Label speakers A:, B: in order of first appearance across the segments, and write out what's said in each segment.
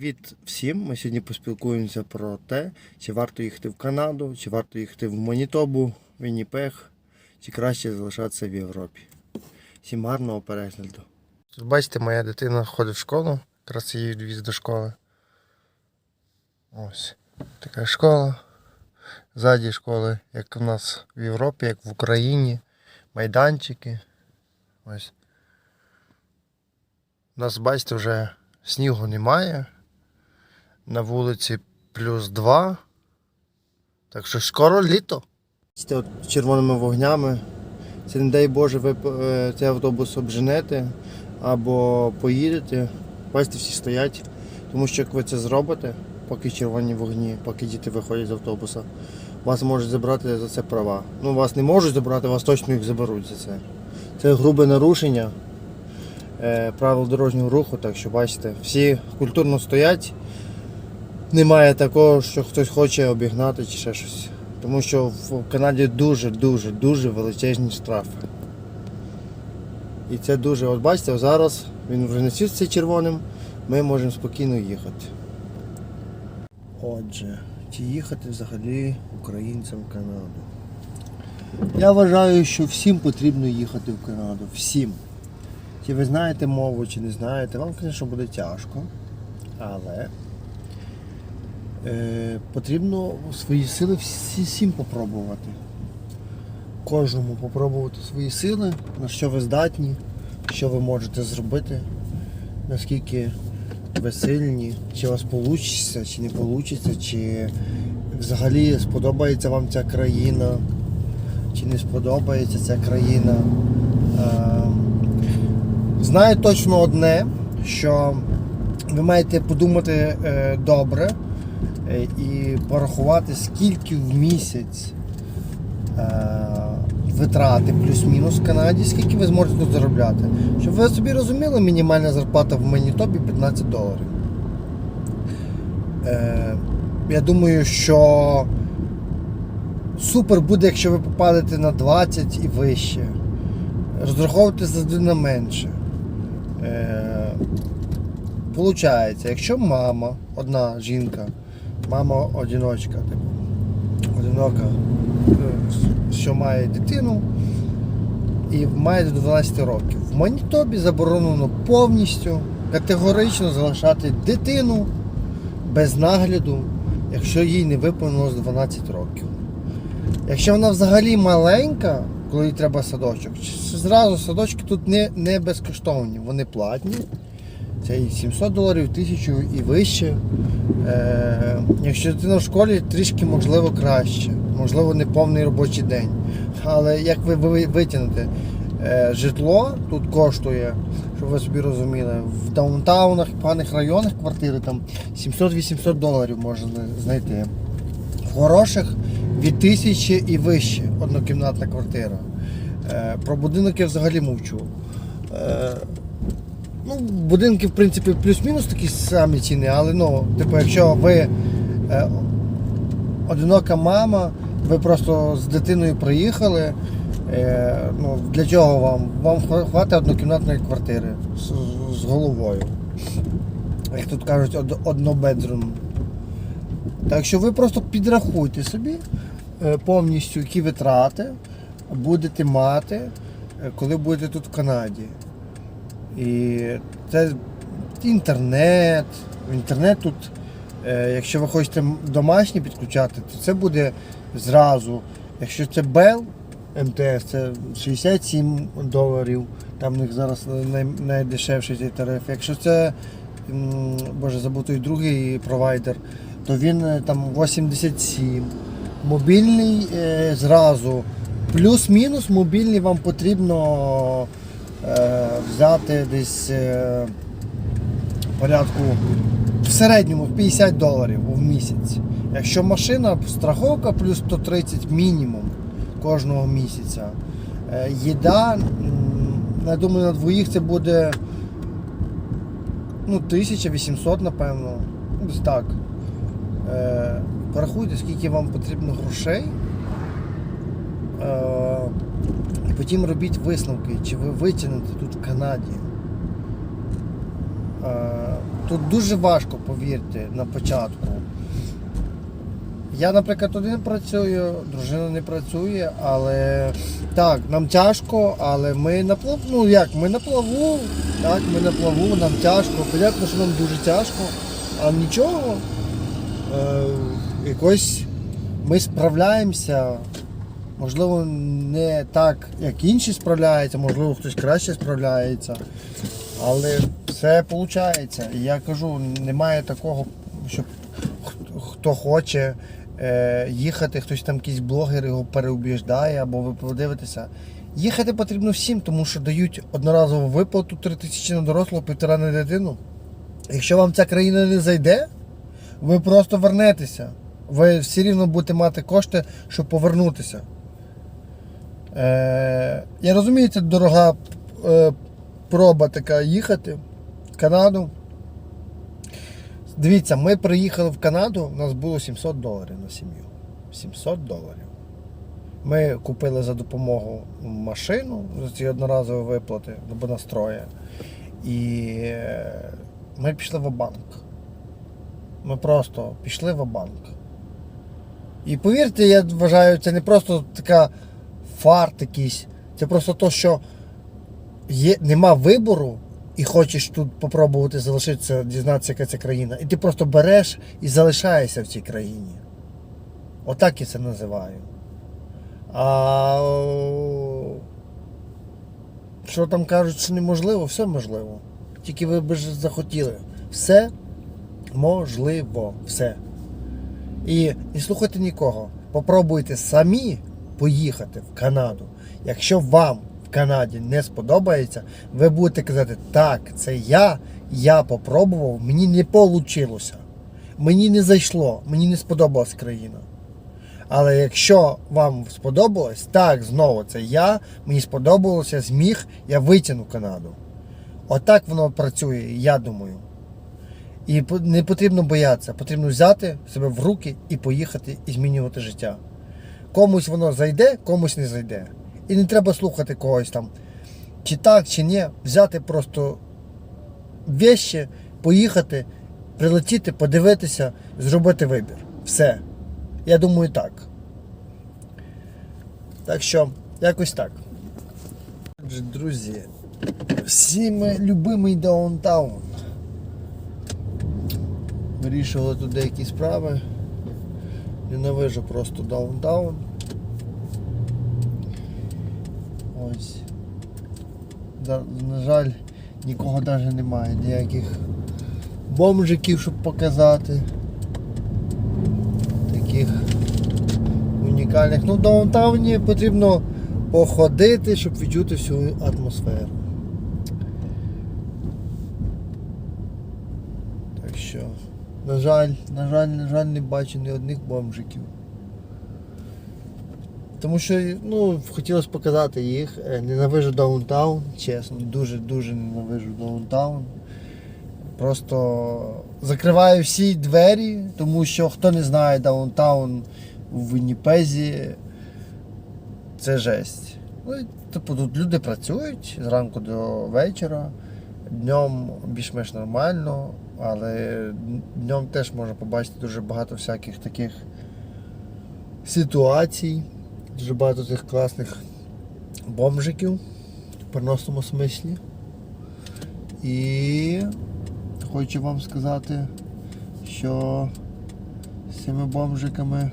A: Від всім ми сьогодні поспілкуємося про те, чи варто їхати в Канаду, чи варто їхати в Манітобу, Вінніпег, чи краще залишатися в Європі. Всім гарного перегляду. Тут бачите, моя дитина ходить в школу, якраз її відвіз до школи. Ось така школа. Ззаді школи, як у нас в Європі, як в Україні. Майданчики. Ось. У нас, бачите, вже снігу немає. На вулиці плюс 2. Так що скоро літо. От червоними вогнями. Це не дай Боже, ви е, цей автобус обженете або поїдете. Бачите, всі стоять. Тому що як ви це зробите, поки червоні вогні, поки діти виходять з автобуса, вас можуть забрати за це права. Ну, вас не можуть забрати, вас точно їх заберуть за це. Це грубе нарушення е, правил дорожнього руху, так що бачите, всі культурно стоять. Немає такого, що хтось хоче обігнати чи ще щось. Тому що в Канаді дуже-дуже дуже величезні штрафи. І це дуже, от бачите, зараз він вже не світиться червоним, ми можемо спокійно їхати. Отже, чи їхати взагалі українцям в Канаду? Я вважаю, що всім потрібно їхати в Канаду. Всім. Чи ви знаєте мову, чи не знаєте, вам, звісно, буде тяжко. Але е, потрібно свої сили всі, всім попробувати. Кожному попробувати свої сили, на що ви здатні, що ви можете зробити, наскільки ви сильні, чи у вас вийде, чи не вийде, чи взагалі сподобається вам ця країна, чи не сподобається ця країна. Е, Знаю точно одне, що ви маєте подумати е, добре і порахувати, скільки в місяць е, витрати плюс-мінус в Канаді, скільки ви зможете тут заробляти. Щоб ви собі розуміли, мінімальна зарплата в Манітобі 15 доларів. Е, я думаю, що супер буде, якщо ви попадете на 20 і вище. Розраховувати завжди на менше. Е, Получається, якщо мама, одна жінка, мама одиночка, типу, одинока, е, що має дитину і має до 12 років. В Манітобі заборонено повністю категорично залишати дитину без нагляду, якщо їй не виповнилось 12 років. Якщо вона взагалі маленька, коли їй треба садочок, зразу садочки тут не, не безкоштовні, вони платні. Це і 700 доларів, 1000 і вище. Е, якщо дитина в школі, трішки можливо краще, можливо, не повний робочий день. Але як ви, ви витягнете, е, житло тут коштує, щоб ви собі розуміли, в даунтаунах, поганих районах квартири там 700-800 доларів можна знайти. В хороших від тисячі і вище однокімнатна квартира. Е, про будинок я взагалі мовчу. Е, ну, будинки, в принципі, плюс-мінус такі самі ціни, але ну, типу, якщо ви е, одинока мама, ви просто з дитиною приїхали. Е, ну, для чого вам? Вам хватить однокімнатної квартири з, з головою. Як тут кажуть, од, однобедрум. Так що ви просто підрахуйте собі е, повністю, які витрати будете мати, е, коли будете тут в Канаді. І це інтернет. Інтернет тут, е, якщо ви хочете домашній підключати, то це буде зразу. Якщо це Bell МТС, це 67 доларів. Там у них зараз най- найдешевший цей тариф. Якщо це, боже, забув той другий провайдер, то він е, там 87. Мобільний е, зразу. Плюс-мінус мобільний вам потрібно взяти десь е, порядку в середньому 50 доларів в місяць. Якщо машина, страховка плюс 130 мінімум кожного місяця. Е, їда, я думаю, на двоїх це буде ну, 1800, напевно. Десь так. Е, порахуйте, скільки вам потрібно грошей. Потім робіть висновки, чи ви витягнете тут в Канаді. Е, Тут дуже важко, повірте, на початку. Я, наприклад, один працюю, дружина не працює, але так, нам тяжко, але ми на плаву. Ну як, ми на плаву, так, ми на плаву, нам тяжко. Понятно, що нам дуже тяжко, а нічого. Е, якось ми справляємося. Можливо, не так, як інші справляються, можливо, хтось краще справляється. Але все виходить. Я кажу, немає такого, щоб хто хоче е, їхати, хтось там якийсь блогер його переубіждає, або ви подивитеся. Їхати потрібно всім, тому що дають одноразову виплату 3 тисячі на дорослого, півтора на дитину. Якщо вам ця країна не зайде, ви просто вернетеся. Ви все рівно будете мати кошти, щоб повернутися. Е, я розумію, це дорога е, проба така їхати в Канаду. Дивіться, ми приїхали в Канаду, у нас було 700 доларів на сім'ю. 700 доларів. Ми купили за допомогу машину за ці одноразові виплати або настроє. І е, ми пішли в банк. Ми просто пішли в банк. І повірте, я вважаю, це не просто така фарт якийсь. Це просто то, що є, нема вибору і хочеш тут попробувати залишитися, дізнатися, яка це країна. І ти просто береш і залишаєшся в цій країні. Отак я це називаю. А що там кажуть, що неможливо, все можливо. Тільки ви б захотіли. Все можливо. Все. І не слухайте нікого. Попробуйте самі поїхати в Канаду. Якщо вам в Канаді не сподобається, ви будете казати, так, це я, я попробував, мені не вийшло. Мені не зайшло, мені не сподобалась країна. Але якщо вам сподобалось, так, знову це я, мені сподобалося, зміг, я витягну Канаду. Отак воно працює, я думаю. І не потрібно боятися, потрібно взяти себе в руки і поїхати і змінювати життя. Комусь воно зайде, комусь не зайде. І не треба слухати когось там, чи так, чи ні. Взяти просто вещі, поїхати, прилетіти, подивитися, зробити вибір. Все. Я думаю, так. Так що, якось так. Отже, друзі, всіми любимий даунтаун. Вирішували тут деякі справи. Ненавижу просто даунтаун. Ось. На жаль, нікого навіть немає, ніяких бомжиків, щоб показати. Таких унікальних. Ну, в даунтауні потрібно походити, щоб відчути всю атмосферу. Так що, на жаль, на жаль, на жаль, не бачу ні одних бомжиків. Тому що ну, хотілося показати їх. Е, Ненавижу даунтаун, чесно, дуже-дуже ненавижу даунтаун. Просто закриваю всі двері, тому що хто не знає даунтаун в Вінніпезі, це жесть. Ну, типу, тут люди працюють зранку до вечора. Днем більш-менш нормально, але днем теж можна побачити дуже багато всяких таких ситуацій, дуже багато тих класних бомжиків в переносному смислі. І хочу вам сказати, що з цими бомжиками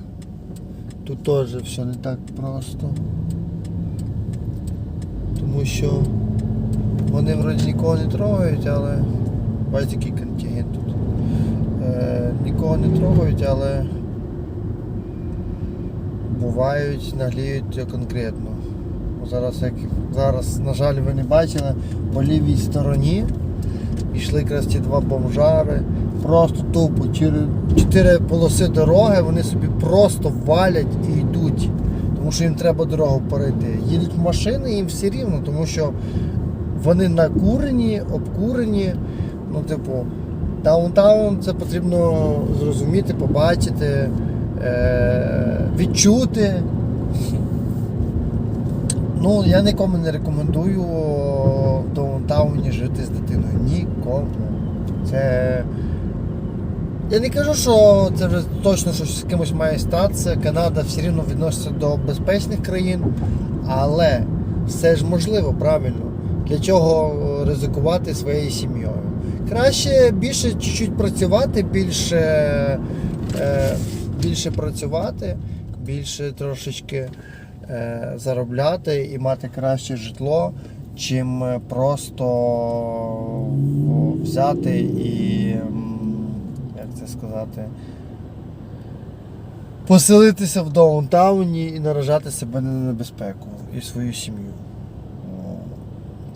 A: тут теж все не так просто. Тому що вони вроді нікого не трогають, але бачите, який контингент тут. Е, нікого не трогають, але бувають, нагліють конкретно. Зараз, як, зараз, на жаль, ви не бачили, по лівій стороні йшли якраз ті два бомжари. Просто тупо чотири полоси дороги вони собі просто валять і йдуть. Тому що їм треба дорогу перейти. Їдуть машини їм все рівно, тому що вони накурені, обкурені. Ну, типу, даунтаун це потрібно зрозуміти, побачити, е- відчути. Ну, я нікому не рекомендую в даунтауні жити з дитиною. Нікому. Це. Я не кажу, що це вже точно щось з кимось має статися. Канада все рівно відноситься до безпечних країн, але все ж можливо, правильно. Для чого е, ризикувати своєю сім'єю? Краще більше чуть-чуть працювати, більше, е, більше працювати, більше трошечки е, заробляти і мати краще житло, чим просто взяти і, як це сказати, поселитися в даунтауні і наражати себе на небезпеку і свою сім'ю.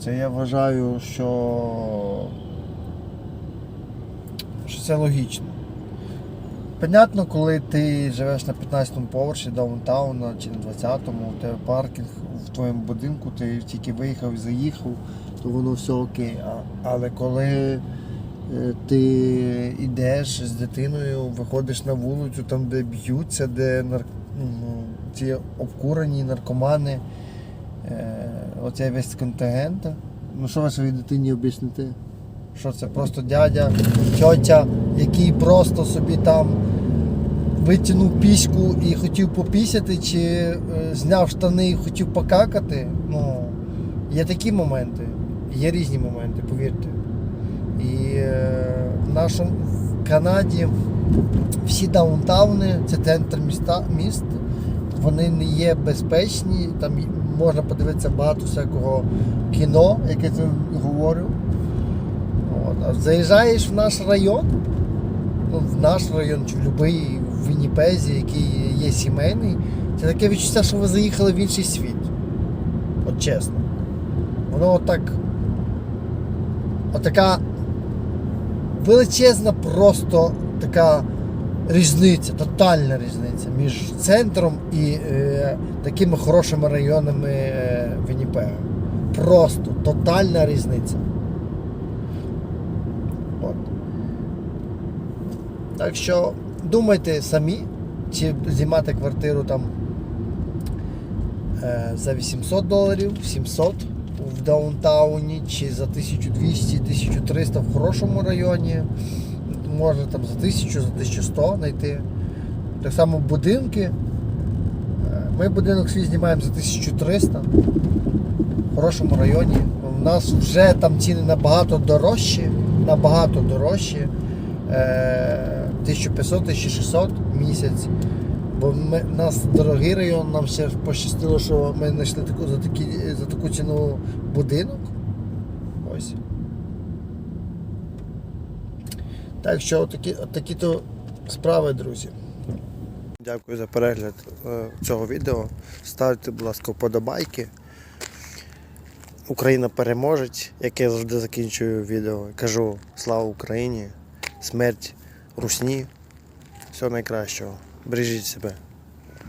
A: Це я вважаю, що, що це логічно. Понятно, коли ти живеш на 15-му поверсі даунтауна чи на 20-му, у тебе паркінг в твоєму будинку, ти тільки виїхав і заїхав, то воно все окей. Але коли е, ти йдеш з дитиною, виходиш на вулицю, там, де б'ються, де нар... ну, ці обкурені наркомани, е, оцей весь контингент, ну що ви своїй дитині об'ясните? Що це просто дядя, тьотя, який просто собі там витягнув піську і хотів попісяти, чи е, зняв штани і хотів покакати. Ну, є такі моменти, є різні моменти, повірте. І е, в нашому в Канаді всі даунтауни, це центр міста, міст, вони не є безпечні. Там можна подивитися багато всякого кіно, яке я говорю. От. А заїжджаєш в наш район, ну, в наш район чи в будь-який в Вінніпезі, який є сімейний, це таке відчуття, що ви заїхали в інший світ. От чесно. Воно отак. Отака величезна просто така різниця, тотальна різниця між центром і е, такими хорошими районами е, Вінніпега. Просто тотальна різниця. Так що думайте самі, чи знімати квартиру там е, за 800 доларів, 700 в даунтауні, чи за 1200-1300 в хорошому районі. Можна там за 1000, за 1100 знайти. Так само будинки. Е, Ми будинок свій знімаємо за 1300 в хорошому районі. У нас вже там ціни набагато дорожчі, набагато дорожчі. Е, 1500-1600 в місяць. Бо ми, нас дорогий район, нам ще пощастило, що ми знайшли таку, за, такі, за таку ціну будинок. Ось. Так що такі, такі то справи, друзі. Дякую за перегляд е, цього відео. Ставте, будь ласка, вподобайки. Україна переможеть, як я завжди закінчую відео. Кажу слава Україні, смерть русні. Всього найкращого. Бережіть себе.